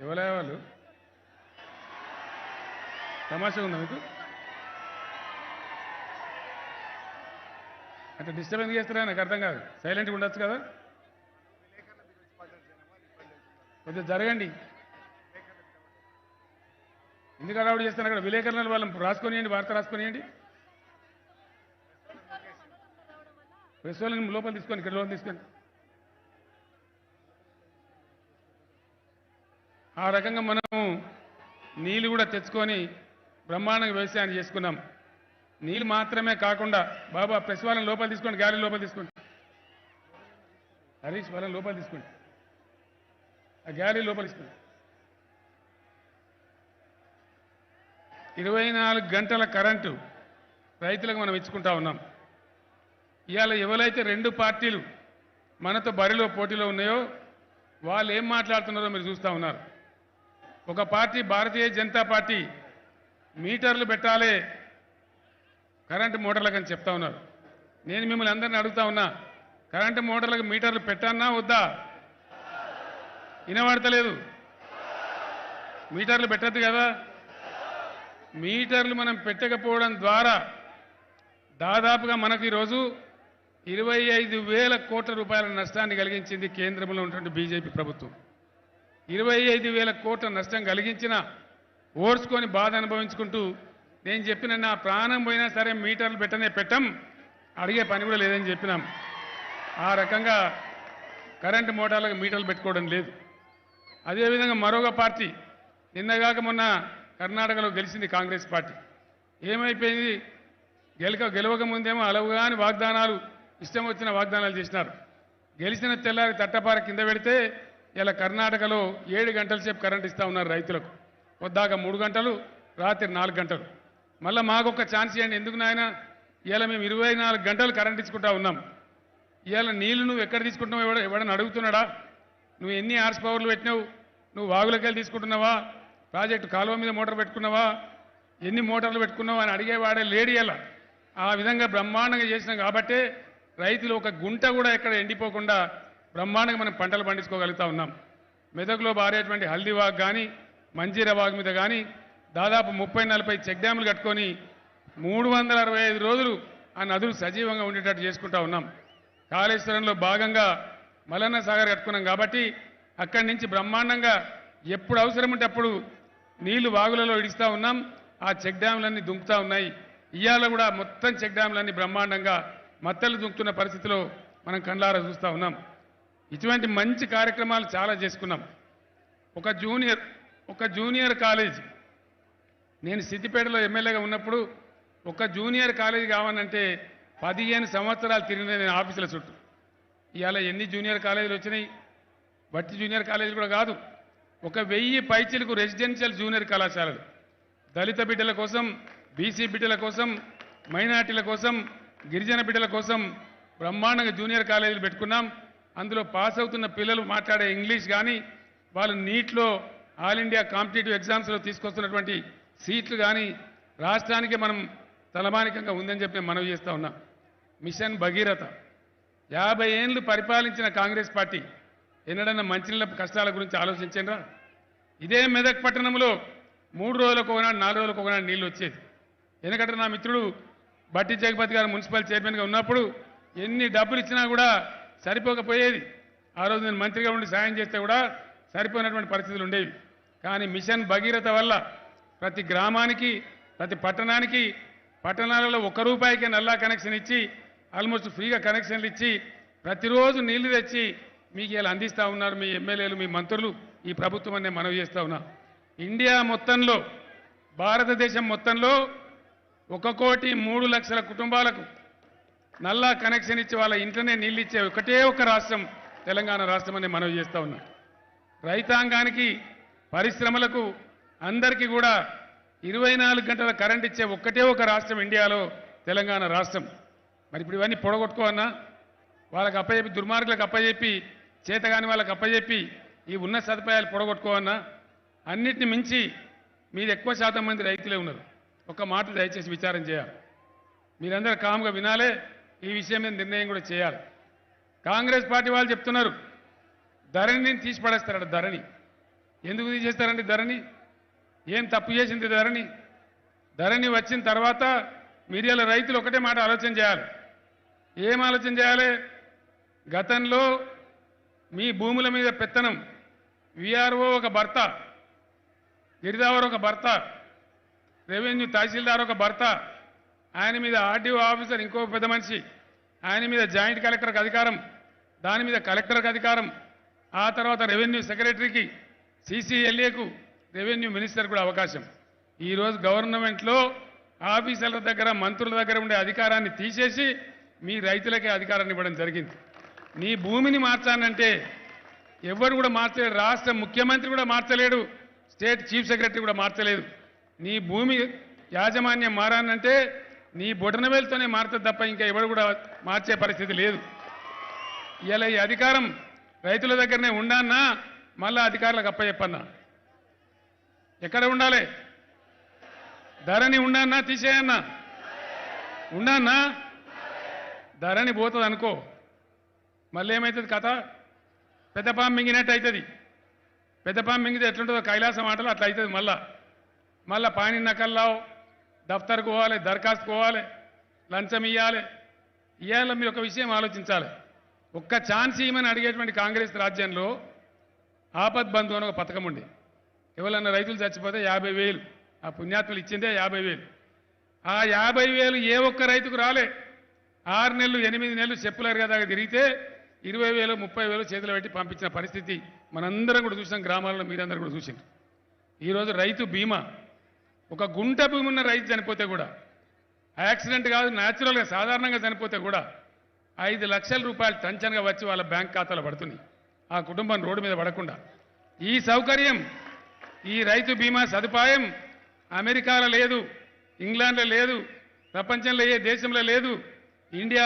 ఎవరే వాళ్ళు తమాషా ఉందా మీకు? అంటే డిస్టర్బ్ ఎందుకు చేస్తారా నాకు అర్థం కాదు. సైలెంట్గా ఉండొచ్చు కదా? కొద్దిగా జరగండి. ఎందుకు అడవుడు చేస్తాను అక్కడ? విలేకరులను వాళ్ళని రాసుకొనియండి వార్త రాసుకొనియండి. ప్రెస్ వాళ్ళని లోపల తీసుకొని ఇక్కడ లోపల తీసుకొని. ఆ రకంగా మనము నీళ్ళు కూడా తెచ్చుకొని బ్రహ్మాండంగా వ్యవసాయం చేసుకున్నాం. నీళ్ళు మాత్రమే కాకుండా బాబా ప్రెస్ వాళ్ళని లోపల తీసుకోండి గాలి లోపల తీసుకోండి. హరీష్ వాళ్ళని లోపల తీసుకోండి. ఆ గ్యాలరీ లోపల తీసుకోండి. ఇరవై నాలుగు గంటల కరెంటు రైతులకు మనం ఇచ్చుకుంటా ఉన్నాం. ఇవాళ ఎవరైతే రెండు పార్టీలు మనతో బరిలో పోటీలో ఉన్నాయో వాళ్ళు ఏం మాట్లాడుతున్నారో మీరు చూస్తూ ఉన్నారు. ఒక పార్టీ భారతీయ జనతా పార్టీ మీటర్లు పెట్టాలి. కరెంటు మోటార్లకు అని చెప్తా ఉన్నారు. నేను మిమ్మల్ని అందరిని అడుగుతా ఉన్నా కరెంటు మోటార్లకు మీటర్లు పెట్టన్నా వద్దా? వినబడతలేదు. మీటర్లు పెట్టద్దు కదా? మీటర్లు మనం పెట్టకపోవడం ద్వారా దాదాపుగా మనకు ఈరోజు ఇరవై ఐదు వేల కోట్ల రూపాయల నష్టాన్ని కలిగించింది కేంద్రంలో ఉన్నటువంటి బీజేపీ ప్రభుత్వం. ఇరవై ఐదు వేల కోట్ల నష్టం కలిగించిన ఓడ్చుకొని బాధ అనుభవించుకుంటూ నేను చెప్పిన నా ప్రాణం పోయినా సరే మీటర్లు పెట్టనే పెట్టం అడిగే పని కూడా లేదని చెప్పినాం. ఆ రకంగా కరెంటు మోటార్లకు మీటర్లు పెట్టుకోవడం లేదు. అదేవిధంగా మరొక పార్టీ నిన్నగాక మొన్న కర్ణాటకలో గెలిచింది కాంగ్రెస్ పార్టీ. ఏమైపోయింది? గెలక గెలవక ముందేమో అలవుగాని వాగ్దానాలు ఇష్టం వచ్చిన వాగ్దానాలు చేసినారు. గెలిచిన తెల్లారి తట్టపార కింద పెడితే ఇలా కర్ణాటకలో ఏడు గంటల సేపు కరెంట్ ఇస్తా ఉన్నారు రైతులకు. పొద్దాక మూడు గంటలు రాత్రి నాలుగు గంటలు. మళ్ళీ మాకొక ఛాన్స్ ఇవ్వండి ఎందుకు నాయన? ఇలా మేము ఇరవై నాలుగు గంటలు కరెంట్ ఇచ్చుకుంటా ఉన్నాం. ఇవాళ నీళ్ళు నువ్వు ఎక్కడ తీసుకుంటున్నావు ఎవడ ఎవడని అడుగుతున్నాడా? నువ్వు ఎన్ని హార్స్ పవర్లు పెట్టినావు? నువ్వు వాగులకెళ్ళి తీసుకుంటున్నావా? ప్రాజెక్టు కాలువ మీద మోటార్ పెట్టుకున్నావా? ఎన్ని మోటార్లు పెట్టుకున్నావు అని అడిగేవాడే లేడు ఇలా ఆ విధంగా బ్రహ్మాండంగా చేసినాం కాబట్టే రైతులు ఒక గుంట కూడా ఎక్కడ ఎండిపోకుండా బ్రహ్మాండంగా మనం పంటలు పండించుకోగలుగుతా ఉన్నాం. మెదక్లో బారేటువంటి హల్దీవాగ్ కానీ మంజీరాబాగ్ మీద కానీ దాదాపు ముప్పై నలభై చెక్ డ్యాములు కట్టుకొని మూడు వందల అరవై ఐదు రోజులు ఆ నదులు సజీవంగా ఉండేటట్టు చేసుకుంటా ఉన్నాం. కాళేశ్వరంలో భాగంగా మలన్న సాగర్ కట్టుకున్నాం కాబట్టి అక్కడి నుంచి బ్రహ్మాండంగా ఎప్పుడు అవసరం ఉంటే అప్పుడు నీళ్ళు వాగులలో ఇడుస్తూ ఉన్నాం. ఆ చెక్ డ్యాములన్నీ దుంకుతా ఉన్నాయి. ఇవాళ కూడా మొత్తం చెక్ డ్యాములన్నీ బ్రహ్మాండంగా మత్తలు దుంకుతున్న పరిస్థితిలో మనం కండ్లారా చూస్తూ ఉన్నాం. ఇటువంటి మంచి కార్యక్రమాలు చాలా చేసుకున్నాం. ఒక జూనియర్ ఒక జూనియర్ కాలేజ్. నేను సిద్దిపేటలో ఎమ్మెల్యేగా ఉన్నప్పుడు ఒక జూనియర్ కాలేజ్ కావాలంటే పదిహేను సంవత్సరాలు తిరిగిన నేను ఆఫీసుల చుట్టూ. ఇవాళ ఎన్ని జూనియర్ కాలేజీలు వచ్చినాయి? బట్టి జూనియర్ కాలేజీ కూడా కాదు. ఒక వెయ్యి పైచీలకు రెసిడెన్షియల్ జూనియర్ కళాశాలలు. దళిత బిడ్డల కోసం బీసీ బిడ్డల కోసం మైనార్టీల కోసం గిరిజన బిడ్డల కోసం బ్రహ్మాండంగా జూనియర్ కాలేజీలు పెట్టుకున్నాం. అందులో పాస్ అవుతున్న పిల్లలు మాట్లాడే ఇంగ్లీష్ కానీ వాళ్ళు నీట్లో ఆల్ ఇండియా కాంపిటేటివ్ ఎగ్జామ్స్లో తీసుకొస్తున్నటువంటి సీట్లు కానీ రాష్ట్రానికి మనం తలమానికంగా ఉందని చెప్పి మనవి చేస్తూ ఉన్నాం. మిషన్ భగీరథ. యాభై ఏళ్ళు పరిపాలించిన కాంగ్రెస్ పార్టీ ఎన్నడన్నా మంచినీళ్ళ కష్టాల గురించి ఆలోచించండిరా? ఇదే మెదక్ పట్టణంలో మూడు రోజులకు ఒకనాడు నాలుగు రోజులకు ఒకనాడు నీళ్ళు వచ్చేది. ఎందుకంటే నా మిత్రుడు బట్టి జగపతి గారు మున్సిపల్ చైర్మన్గా ఉన్నప్పుడు ఎన్ని డబ్బులు ఇచ్చినా కూడా సరిపోకపోయేది. ఆ రోజు నేను మంత్రిగా ఉండి సాయం చేస్తే కూడా సరిపోయినటువంటి పరిస్థితులు ఉండేవి. కానీ మిషన్ భగీరథ వల్ల ప్రతి గ్రామానికి ప్రతి పట్టణానికి పట్టణాలలో ఒక్క రూపాయికే నల్లా కనెక్షన్ ఇచ్చి ఆల్మోస్ట్ ఫ్రీగా కనెక్షన్లు ఇచ్చి ప్రతిరోజు నీళ్ళు తెచ్చి మీకు ఇలా అందిస్తూ ఉన్నారు మీ ఎమ్మెల్యేలు మీ మంత్రులు. ఈ ప్రభుత్వం అనే మనవి చేస్తా ఉన్నా. ఇండియా మొత్తంలో భారతదేశం మొత్తంలో ఒక కోటి మూడు లక్షల కుటుంబాలకు నల్లా కనెక్షన్ ఇచ్చి వాళ్ళ ఇంట్లోనే నీళ్ళు ఇచ్చే ఒకటే ఒక రాష్ట్రం తెలంగాణ రాష్ట్రం అని మనవి చేస్తా ఉన్నాం. రైతాంగానికి పరిశ్రమలకు అందరికీ కూడా ఇరవై నాలుగు గంటల కరెంట్ ఇచ్చే ఒక్కటే ఒక రాష్ట్రం ఇండియాలో తెలంగాణ రాష్ట్రం. మరి ఇప్పుడు ఇవన్నీ పొడగొట్టుకోవన్నా వాళ్ళకి అప్పచెప్పి దుర్మార్గులకు అప్పచెప్పి చేతగాని వాళ్ళకి అప్పచెప్పి ఈ ఉన్న సదుపాయాలు పొడగొట్టుకోవన్నా అన్నిటిని మించి మీరు ఎక్కువ శాతం మంది రైతులే ఉన్నారు. ఒక మాట దయచేసి విచారం చేయాలి. మీరందరూ కామ్గా వినాలే. ఈ విషయం మీద నిర్ణయం కూడా చేయాలి. కాంగ్రెస్ పార్టీ వాళ్ళు చెప్తున్నారు ధరణిని తీసి పడేస్తారట ధరణి. ఎందుకు తీసేస్తారండి ధరణి? ఏం తప్పు చేసింది ధరణి? ధరణి వచ్చిన తర్వాత మీడియాల రైతులు ఒకటే మాట ఆలోచన చేయాలి. ఏం ఆలోచన చేయాలి? గతంలో మీ భూముల మీద పెత్తనం విఆర్ఓ ఒక భర్త గిరిదావర్ ఒక భర్త రెవెన్యూ తహసీల్దార్ ఒక భర్త ఆయన మీద ఆర్డీఓ ఆఫీసర్ ఇంకో పెద్ద మనిషి. ఆయన మీద జాయింట్ కలెక్టర్కి అధికారం దాని మీద కలెక్టర్కి అధికారం ఆ తర్వాత రెవెన్యూ సెక్రటరీకి సీసీఎల్ఏకు రెవెన్యూ మినిస్టర్ కూడా అవకాశం. ఈరోజు గవర్నమెంట్లో ఆఫీసర్ల దగ్గర మంత్రుల దగ్గర ఉండే అధికారాన్ని తీసేసి మీ రైతులకే అధికారాన్ని ఇవ్వడం జరిగింది. నీ భూమిని మార్చానంటే ఎవరు కూడా మార్చలేడు రాష్ట్ర ముఖ్యమంత్రి కూడా మార్చలేడు. స్టేట్ చీఫ్ సెక్రటరీ కూడా మార్చలేదు. నీ భూమి యాజమాన్యం మారానంటే నీ బొటనవేలుతోనే మారుతుంది తప్ప ఇంకా ఎవరు కూడా మార్చే పరిస్థితి లేదు. ఇలా ఈ అధికారం రైతుల దగ్గరనే ఉండన్నా మళ్ళా అధికారులకు అప్పచెప్పన్నా. ఎక్కడ ఉండాలి? ధరని ఉండన్నా తీసేయన్నా ఉండన్నా ధరని పోతుంది అనుకో. మళ్ళీ ఏమవుతుంది కథ? పెద్ద పాము మింగినట్టు అవుతుంది పెద్ద పాము మింగితే ఎట్లుంటుందో కైలాసం ఆటలు అట్లా అవుతుంది మళ్ళా. మళ్ళా పాని నకల్లావు దఫ్తర్కు పోవాలి దరఖాస్తు పోవాలి లంచం ఇవ్వాలి ఇవాళ మీరు ఒక విషయం ఆలోచించాలి. ఒక్క ఛాన్స్ ఇవ్వమని అడిగేటువంటి కాంగ్రెస్ రాజ్యంలో ఆపద్ బంధు అని ఒక పథకం ఉంది. ఎవరన్నా రైతులు చచ్చిపోతే యాభై వేలు ఆ పుణ్యాత్ములు ఇచ్చిందే యాభై వేలు. ఆ యాభై వేలు ఏ ఒక్క రైతుకు రాలే. ఆరు నెలలు ఎనిమిది నెలలు చెప్పులరు కదా తిరిగితే ఇరవై వేలు ముప్పై వేలు చేతులు పెట్టి పంపించిన పరిస్థితి మనందరం కూడా చూసాం గ్రామాలలో మీరందరూ కూడా చూసింది ఈరోజు రైతు బీమా ఒక గుంట భూమి ఉన్న రైతు చనిపోతే కూడా యాక్సిడెంట్ కాదు న్యాచురల్గా సాధారణంగా చనిపోతే కూడా ఐదు లక్షల రూపాయలు టంచన్గా వచ్చి వాళ్ళ బ్యాంక్ ఖాతాలో పడుతుంది ఆ కుటుంబం రోడ్డు మీద పడకుండా. ఈ సౌకర్యం ఈ రైతు బీమా సదుపాయం అమెరికాలో లేదు ఇంగ్లాండ్లో లేదు ప్రపంచంలో ఏ దేశంలో లేదు ఇండియాలో